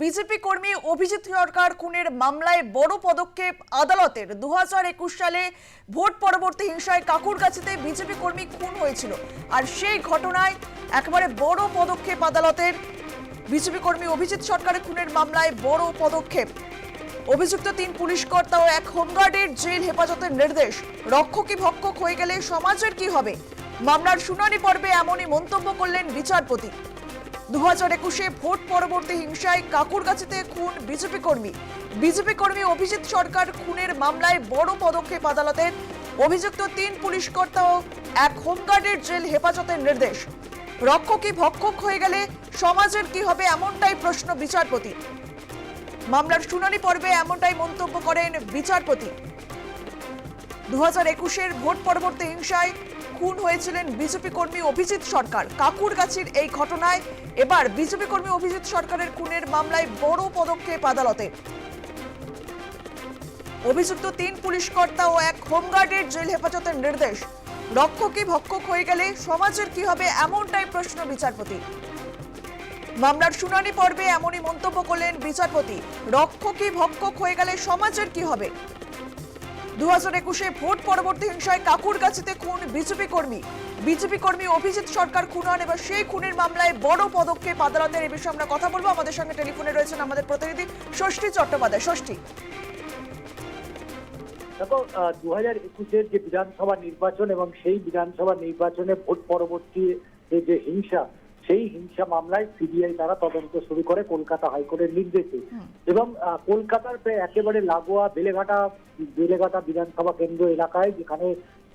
BJP কর্মী অভিজিৎ সরকার খুনের মামলায় বড় পদক্ষেপ আদালতের। দু হাজার একুশ সালে ভোট পরবর্তী হিংসায় কাকুরগাছিতে বিজেপি কর্মী খুন হয়েছিল। আর সেই ঘটনায় একেবারে বড় পদক্ষেপ আদালতের। বিজেপি কর্মী অভিজিৎ সরকারের খুনের মামলায় বড় পদক্ষেপ। অভিযুক্ত তিন পুলিশ কর্তা ও এক হোমগার্ডের জেল হেফাজতের নির্দেশ। রক্ষকই ভক্ষক হয়ে গেলে সমাজের কি হবে? মামলার শুনানি পর্বে এমনই মন্তব্য করলেন বিচারপতি। দু ভোট পরবর্তী হিংসায় কাকুরগাছিতে খুন বিজেপি কর্মী। বিজেপি কর্মী অভিজিৎ সরকার খুনের মামলায় বড় পদক্ষেপ আদালতের অভিযুক্ত তিন পুলিশ কর্তা ও এক হোমগার্ডের জেল হেফাজতের নির্দেশ। রক্ষকই ভক্ষক হয়ে গেলে সমাজের কি হবে এমনটাই প্রশ্ন বিচারপতি। মামলার শুনানি পর্বে এমনটাই মন্তব্য করেন বিচারপতি। দু হাজার একুশের ভোট পরবর্তী হিংসায় খুন হয়েছিলেন বিজেপি কর্মী অভিজিৎ সরকার। কাকুরগাছির এই ঘটনায় এবার বিজেপি কর্মী অভিজিৎ সরকারের খুনের মামলায় বড় পদক্ষেপ আদালতে। অভিযুক্ত তিন পুলিশ কর্তা ও এক হোমগার্ডের জেল হেফাজতের নির্দেশ। রক্ষকই ভক্ষক হয়ে গেলে সমাজের কি হবে এমনটাই প্রশ্ন বিচারপতি। মামলার শুনানি পর্বে এমনই মন্তব্য করলেন বিচারপতি। রক্ষকই ভক্ষক হয়ে গেলে সমাজের কি হবে? দু হাজার একুশে ভোট পরবর্তী হিংসায় কাকুরগাছিতে খুন বিজেপি কর্মী। বিজেপি কর্মী অভিজিৎ সরকার খুন হন, এবার সেই খুনের মামলায় বড় পদক্ষেপ আদালতের, এ বিষয়ে আমরা কথা বলব। আমাদের সঙ্গে টেলিফোনে রয়েছেন আমাদের প্রতিনিধি ষষ্ঠী চট্টোপাধ্যায়। ষষ্ঠী। দেখো দু হাজার একুশের যে বিধানসভা নির্বাচন এবং সেই বিধানসভা নির্বাচনে ভোট পরবর্তী যে হিংসা সেই হিংসা মামলায় সিবিআই তারা তদন্ত শুরু করে কলকাতা হাইকোর্টের নির্দেশে। এবং কলকাতার প্রায় একেবারে লাগোয়া বেলেঘাটা বেলেঘাটা বিধানসভা কেন্দ্র এলাকায় যেখানে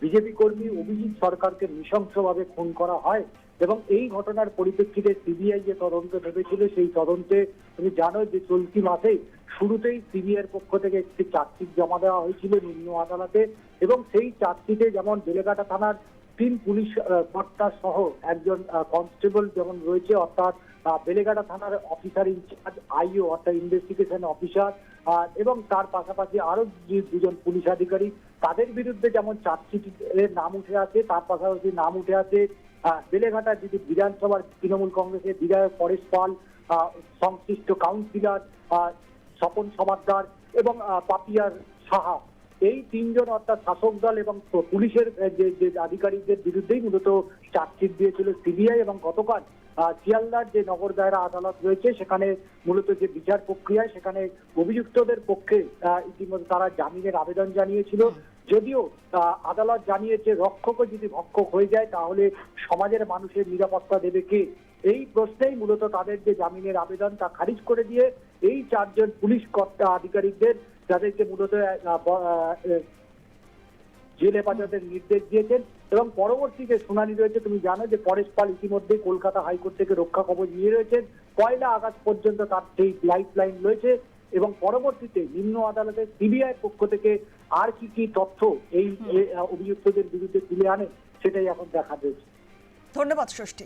বিজেপি কর্মী অভিজিৎ সরকারকে নৃশংসভাবে খুন করা হয় এবং এই ঘটনার পরিপ্রেক্ষিতে সিবিআই যে তদন্ত ভেবেছিল সেই তদন্তে তুমি জানো যে চলতি মাসে শুরুতেই সিবিআইয়ের পক্ষ থেকে একটি চার্জশিট জমা দেওয়া হয়েছিল নিম্ন আদালতে এবং সেই চার্জশিটে যেমন বেলেঘাটা থানার তিন পুলিশ কর্তা সহ একজন কনস্টেবল যেমন রয়েছে, অর্থাৎ বেলেঘাটা থানার অফিসার ইনচার্জ আইও, অর্থাৎ ইনভেস্টিগেশন অফিসার এবং তার পাশাপাশি আরও যে দুজন পুলিশ আধিকারিক। তাদের বিরুদ্ধে যেমন চার্জশিটের নাম উঠে আছে তার পাশাপাশি নাম উঠে আছে বেলেঘাটা যদি বিধানসভার তৃণমূল কংগ্রেসের বিধায়ক পরেশ পাল সংশ্লিষ্ট কাউন্সিলর স্বপন সমাদ্দার এবং পাপিয়ার সাহা। এই তিনজন অর্থাৎ শাসক দল এবং পুলিশের যে যে আধিকারিকদের বিরুদ্ধেই মূলত চার্জশিট দিয়েছিল সিবিআই এবং গতকাল আহ, শিয়ালদার যে নগর দায়রা আদালত রয়েছে সেখানে মূলত যে বিচার প্রক্রিয়ায় সেখানে অভিযুক্তদের পক্ষে ইতিমধ্যে তারা জামিনের আবেদন জানিয়েছিল। যদিও আহ, আদালত জানিয়েছে রক্ষক যদি ভক্ষক হয়ে যায় তাহলে সমাজের মানুষের নিরাপত্তা দেবে কে? এই প্রশ্নেই মূলত তাদের যে জামিনের আবেদন তা খারিজ করে দিয়ে এই চারজন পুলিশ কর্তা আধিকারিকদের যাদেরকে মূলত জেল হেফাজতের নির্দেশ দিয়েছেন এবং পরবর্তী যে শুনানি রয়েছে তুমি জানো যে পরেশ পাল ইতিমধ্যে কলকাতা হাইকোর্ট থেকে রক্ষা কবচ নিয়ে রয়েছেন। পয়লা আগস্ট পর্যন্ত তার সেই লাইফ লাইন রয়েছে এবং পরবর্তীতে নিম্ন আদালতে সিবিআই পক্ষ থেকে আর কি কি তথ্য এই অভিযুক্তদের বিরুদ্ধে তুলে আনে সেটাই এখন দেখা রয়েছে ধন্যবাদ ষষ্ঠী।